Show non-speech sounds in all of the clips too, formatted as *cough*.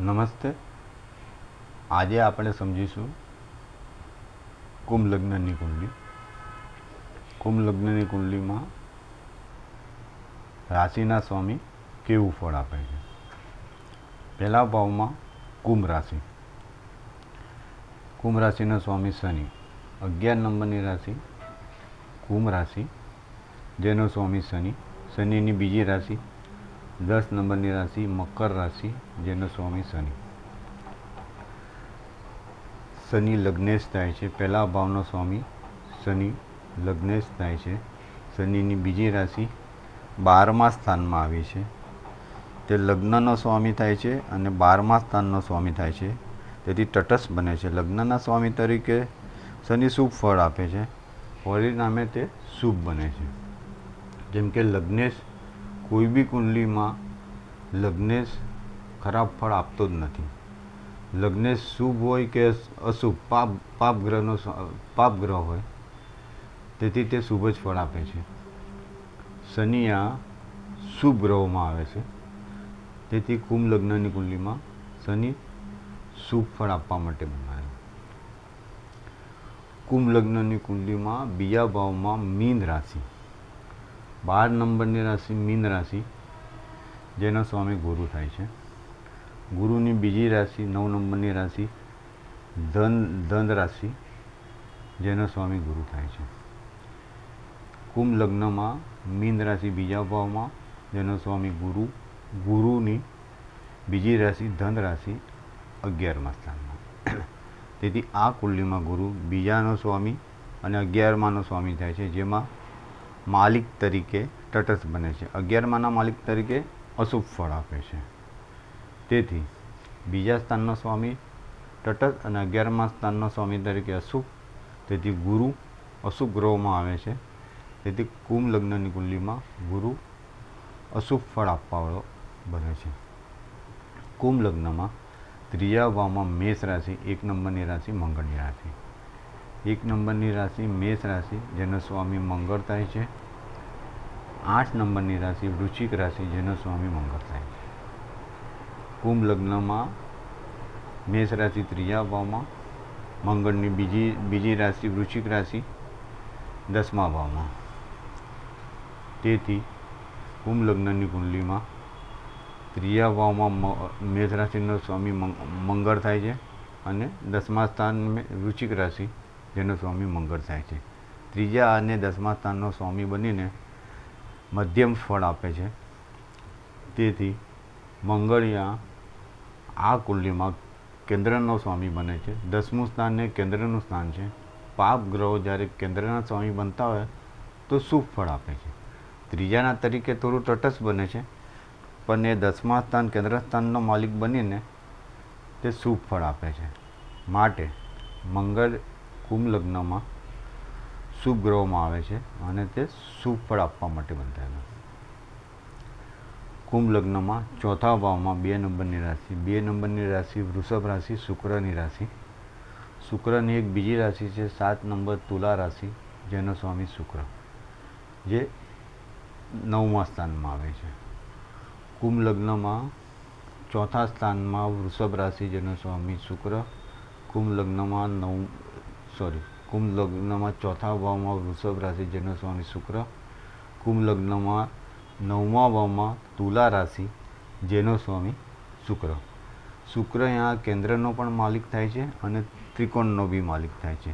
નમસ્તે. આજે આપણે સમજીશું કુંભ લગ્નની કુંડલી. કુંભ લગ્નની કુંડલીમાં રાશિના સ્વામી કેવું ફળ આપે છે? પહેલા ભાવમાં કુંભ રાશિ. કુંભ રાશિના સ્વામી શનિ. અગિયાર નંબરની રાશિ કુંભ રાશિ. જેનો સ્વામી શનિ. શનિની બીજી રાશિ દસ નંબરની રાશિ મકર રાશિ, જેનો સ્વામી શનિ. શનિ લગ્નેશ થાય છે. પહેલા ભાવનો સ્વામી શનિ લગ્નેશ થાય છે. શનિની બીજી રાશિ બારમા સ્થાનમાં આવી છે. તે લગ્નનો સ્વામી થાય છે અને બારમા સ્થાનનો સ્વામી થાય છે. તેથી તટસ્થ બને છે. લગ્નના સ્વામી તરીકે શનિ શુભ ફળ આપે છે. પરિણામે તે શુભ બને છે. જેમ કે લગ્નેશ કોઈ બી કુંડલીમાં લગ્નેશ ખરાબ ફળ આપતો જ નથી. લગ્નેશ શુભ હોય કે અશુભ? પાપ પાપ ગ્રહનો પાપ ગ્રહ હોય. તેથી તે શુભ જ ફળ આપે છે. શનિ આ શુભ ગ્રહોમાં આવે છે. તેથી કુંભ લગ્નની કુંડલીમાં શનિ શુભ ફળ આપવા માટે બનાવે કુંભ લગ્નની કુંડલીમાં બીજા ભાવમાં મીન રાશિ. બાર નંબરની રાશિ, મીન રાશિ, જેના સ્વામી ગુરુ થાય છે. ગુરુની બીજી રાશિ, નવ નંબરની રાશિ, ધન ધન રાશિ, જેનો સ્વામી ગુરુ થાય છે. કુંભ લગ્નમાં મીન રાશિ બીજા ભાવમાં, જેનો સ્વામી ગુરુ, ગુરુની બીજી રાશિ, ધન રાશિ, અગિયારમા સ્થાનમાં. *coughs* તેથી આ કુંડલીમાં ગુરુ બીજાનો સ્વામી અને અગિયારમાનો સ્વામી થાય છે, જેમાં માલિક તરીકે તટસ્થ બને છે. અગિયારમાના માલિક તરીકે અશુભ ફળ આપે છે. તેથી બીજા સ્થાનનો સ્વામી તટસ્થ અને અગિયારમા સ્થાનનો સ્વામી તરીકે અશુભ, તેથી ગુરુ અશુભ ગ્રહોમાં આવે છે. તેથી કુંભ લગ્નની કુંડલીમાં ગુરુ અશુભ ફળ આપવાવાળો બને છે. કુંભ લગ્નમાં ત્રીજા ભાવમાં મેષ રાશિ, એક નંબરની રાશિ મંગળની રાશિ. એક નંબરની રાશિ મેષ રાશિ, જેનો સ્વામી મંગળ થાય છે. આઠ નંબરની રાશિ વૃશ્ચિક રાશિ જેનો સ્વામી મંગળ થાય છે. કુંભ લગ્નમાં મેષ રાશિ ત્રીજા ભાવમાં મંગળની બીજી બીજી રાશિ વૃશ્ચિક રાશિ દસમા ભાવમાં તેથી કુંભ લગ્નની કુંડલીમાં ત્રીજા ભાવમાં મેષ રાશિનો સ્વામી મંગ- મંગળ થાય છે અને દસમા સ્થાન વૃશ્ચિક રાશિ જેનો સ્વામી મંગળ થાય છે. ત્રીજા અને દસમા સ્થાનનો સ્વામી બનીને મધ્યમ ફળ આપે છે. તેથી મંગળિયા આ કુંડલીમાં કેન્દ્રનો સ્વામી બને છે. દસમું સ્થાન એ કેન્દ્રનું સ્થાન છે. પાપ ગ્રહો જ્યારે કેન્દ્રના સ્વામી બનતા હોય તો શુભ ફળ આપે છે. ત્રીજાના તરીકે થોડું તટસ્થ બને છે. પણ એ દસમા સ્થાન, કેન્દ્ર સ્થાનનો માલિક બનીને તે શુભ ફળ આપે છે. માટે મંગળ કુંભ લગ્નમાં શુભ ગ્રહોમાં આવે છે અને તે શુભ ફળ આપવા માટે બંધાયેલા કુંભ લગ્નમાં ચોથા ભાવમાં બે નંબરની રાશિ, બે નંબરની રાશિ વૃષભ રાશિ, શુક્રની રાશિ. શુક્રની એક બીજી રાશિ છે, સાત નંબર તુલા રાશિ, જેનો સ્વામી શુક્ર, જે નવમા સ્થાનમાં આવે છે. કુંભ લગ્નમાં ચોથા સ્થાનમાં વૃષભ રાશિ, જેનો સ્વામી શુક્ર, કુંભ લગ્નમાં નવ સોરી કુંભ લગ્નમાં ચોથા ભાવમાં વૃષભ રાશિ જેનો સ્વામી શુક્ર કુંભ લગ્નમાં નવમા ભાવમાં તુલા રાશિ જેનો સ્વામી શુક્ર. શુક્ર અહીંયા કેન્દ્રનો પણ માલિક થાય છે અને ત્રિકોણનો બી માલિક થાય છે.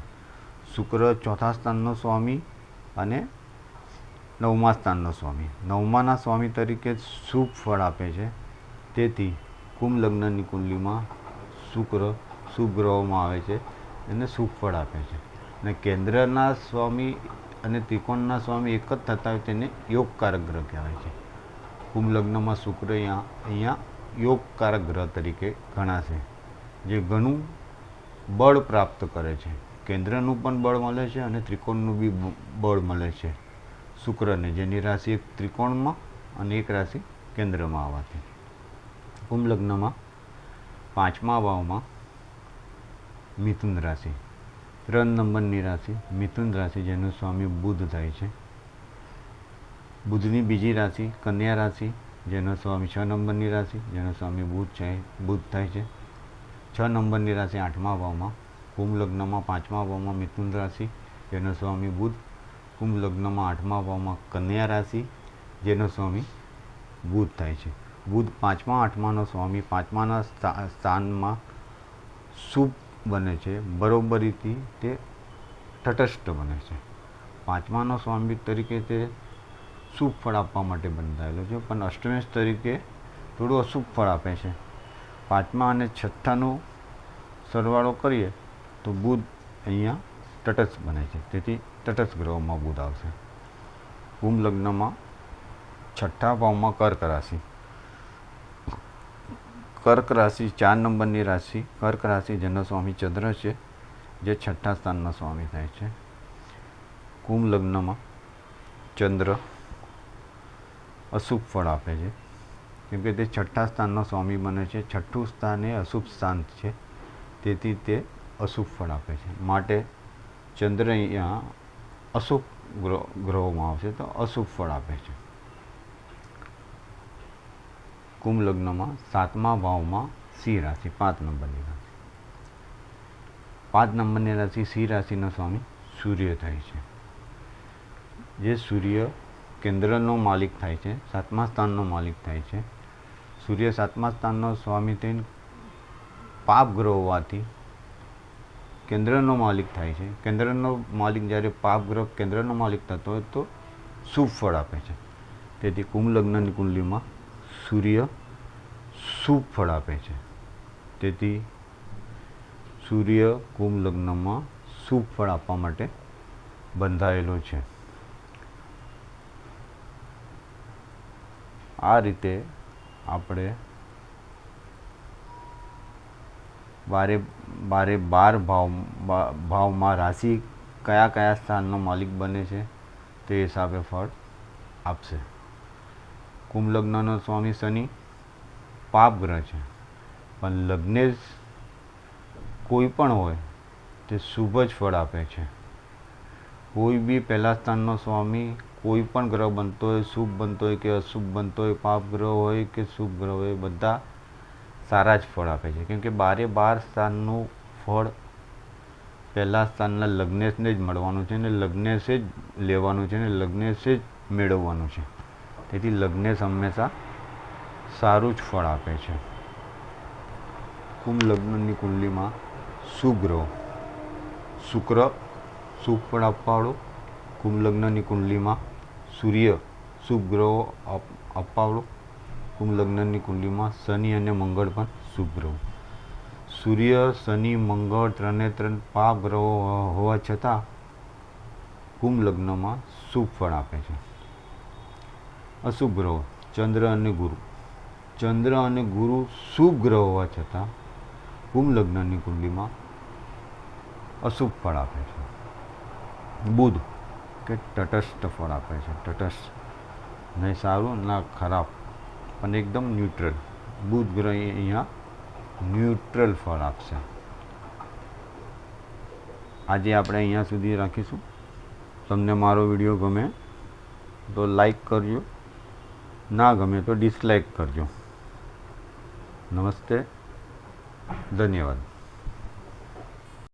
શુક્ર ચોથા સ્થાનનો સ્વામી અને નવમા સ્થાનનો સ્વામી. નવમાના સ્વામી તરીકે શુભ ફળ આપે છે. તેથી કુંભ લગ્નની કુંડલીમાં શુક્ર શુભ ગ્રહોમાં આવે છે એને શુભ ફળ આપે છે. અને કેન્દ્રના સ્વામી અને ત્રિકોણના સ્વામી એક જ થતા હોય તેને યોગકારક ગ્રહ કહેવાય છે. કુંભ લગ્નમાં શુક્ર અહીંયા અહીંયા યોગકારક ગ્રહ તરીકે ગણાશે, જે ઘણું બળ પ્રાપ્ત કરે છે. કેન્દ્રનું પણ બળ મળે છે અને ત્રિકોણનું બી બળ મળે છે. શુક્રને જેની રાશિ એક ત્રિકોણમાં અને એક રાશિ કેન્દ્રમાં આવવાથી. કુંભ લગ્નમાં પાંચમા ભાવમાં મિથુન રાશિ. ત્રણ નંબરની રાશિ મિથુન રાશિ, જેનું સ્વામી બુધ થાય છે. બુધની બીજી રાશિ કન્યા રાશિ, જેનો સ્વામી છ નંબરની રાશિ, જેનો સ્વામી બુધ છે, બુધ થાય છે. છ નંબરની રાશિ આઠમા ભાવમાં, કુંભ લગ્નમાં પાંચમા ભાવમાં મિથુન રાશિ, જેનો સ્વામી બુધ. કુંભ લગ્નમાં આઠમા ભાવમાં કન્યા રાશિ, જેનો સ્વામી બુધ થાય છે. બુધ પાંચમા, આઠમાનો સ્વામી પાંચમાના સ્થા- સ્થાનમાં શુભ બને છે. બરોબરીથી તે તટસ્થ બને છે. પાંચમાનો સ્વામી તરીકે તે શુભ ફળ આપવા માટે બંધાયેલો છે, પણ અષ્ટમેશ તરીકે થોડું અશુભ ફળ આપે છે. પાંચમા અને છઠ્ઠાનો સરવાળો કરીએ તો બુધ અહીંયા તટસ્થ બને છે. તેથી તટસ્થ ગ્રહોમાં બુધ આવશે. કુંભ લગ્નમાં છઠ્ઠા ભાવમાં કર્ક રાશિ. કર્ક રાશિ ચાર નંબરની રાશિ, કર્ક રાશિ જેનો સ્વામી ચંદ્ર છે, જે છઠ્ઠા સ્થાનનો સ્વામી થાય છે. કુંભ લગ્નમાં ચંદ્ર અશુભ ફળ આપે છે. કેમ કે તે છઠ્ઠા સ્થાનનો સ્વામી બને છે. છઠ્ઠું સ્થાન એ અશુભ સ્થાન છે. તેથી તે અશુભ ફળ આપે છે. માટે ચંદ્ર અહીંયા અશુભ ગ્રહ ગ્રહોમાં આવશે તો અશુભ ફળ આપે છે. કુંભ લગ્નમાં સાતમા ભાવમાં સિંહ રાશિ, પાંચ નંબરની રાશિ. પાંચ નંબરની રાશિ સિંહ રાશિનો સ્વામી સૂર્ય થાય છે. જે સૂર્ય કેન્દ્રનો માલિક થાય છે, સાતમા સ્થાનનો માલિક થાય છે. સૂર્ય સાતમા સ્થાનનો સ્વામી થઈને પાપ ગ્રહ હોવાથી કેન્દ્રનો માલિક થાય છે. કેન્દ્રનો માલિક જ્યારે પાપ ગ્રહ કેન્દ્રનો માલિક થતો હોય તો શુભ ફળ આપે છે. તેથી કુંભ લગ્નની કુંડલીમાં સૂર્ય શુભ ફળ આપે છે. તેથી સૂર્ય કુંભ લગ્નમાં શુભ ફળ આપવા માટે બંધાયેલો છે. આ રીતે આપણે બારે બારે બાર ભાવ ભાવમાં રાશિ કયા કયા સ્થાનનો માલિક બને છે તે હિસાબે ફળ આપશે. કુંભ લગ્નનો સ્વામી શનિ પાપ ગ્રહ છે. પણ લગ્નેશ કોઈ પણ હોય, તે શુભ જ ફળ આપે છે. કોઈ બી પહેલા સ્થાનનો સ્વામી કોઈ પણ ગ્રહ બનતો હોય, શુભ બનતો હોય કે અશુભ બનતો હોય, પાપ ગ્રહ હોય કે શુભ ગ્રહ હોય બધા સારા જ ફળ આપે છે. કેમ કે બારે બાર સ્થાનનું ફળ પહેલા સ્થાનના લગ્નેશને જ મળવાનું છે ને લગ્નેશે જ લેવાનું છે ને લગ્નેશે જ મેળવવાનું છે. તેથી લગ્નેશ હંમેશા સારું જ ફળ આપે છે. કુંભ લગ્નની કુંડલીમાં સુગ્રહ શુક્ર શુભ ફળ આપવાવાળો કુંભ લગ્નની કુંડલીમાં સૂર્ય શુભ ગ્રહો આપ- કુંભ લગ્નની કુંડલીમાં શનિ અને મંગળ પણ શુભ સૂર્ય, શનિ, મંગળ ત્રણે ત્રણ પાપ ગ્રહો હોવા છતાં કુંભ લગ્નમાં શુભ ફળ આપે છે. અશુભ ગ્રહો, ચંદ્ર અને ગુરુ. ચંદ્ર અને ગુરુ શુભ ગ્રહ હોવા છતાં કુંભ લગ્નની કુંડલીમાં અશુભ ફળ આપે છે. બુધ કે તટસ્થ ફળ આપે છે. તટસ્થ નહીં સારું ના ખરાબ, પણ એકદમ ન્યુટ્રલ. બુધ ગ્રહ અહીંયા ન્યુટ્રલ ફળ આપશે. આજે આપણે અહીંયા સુધી રાખીશું. તમને મારો વીડિયો ગમે તો લાઈક કરજો. ના ગમે તો ડિસલાઇક કરજો. નમસ્તે. ધન્યવાદ.